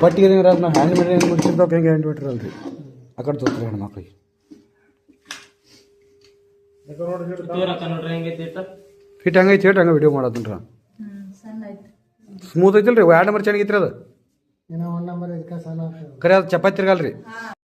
ಪಟ್ಟಿಗೆ ನಾವು ಹ್ಯಾಂಡ್ ಮಾಡಿ ಮುಗಿಸಿರ್ಬೇಕು ಹೆಂಗೆ ಹ್ಯಾಂಡ್ ಬಿಟ್ರಲ್ರಿ ಆ ಕಡೆ ತೋತ್ರಿ ಹೆಣ್ಮಕ್ಳಿಗೆ ಫಿಟ್ ಹಂಗೈತಿ ಹೇಳಿ ಹಂಗೆ ವಿಡಿಯೋ ಮಾಡೋದನ್ರ ಸ್ಮೂತ್ ಐತಿಲ್ರಿ ಎರಡು ನಂಬರ್ ಚೆನ್ನಾಗಿತ್ರಿ ಅದು. ಏನೋ ಕರೆ ಅದು ಚಪಾತಿ ತಿರ್ಗಲ್ರಿ.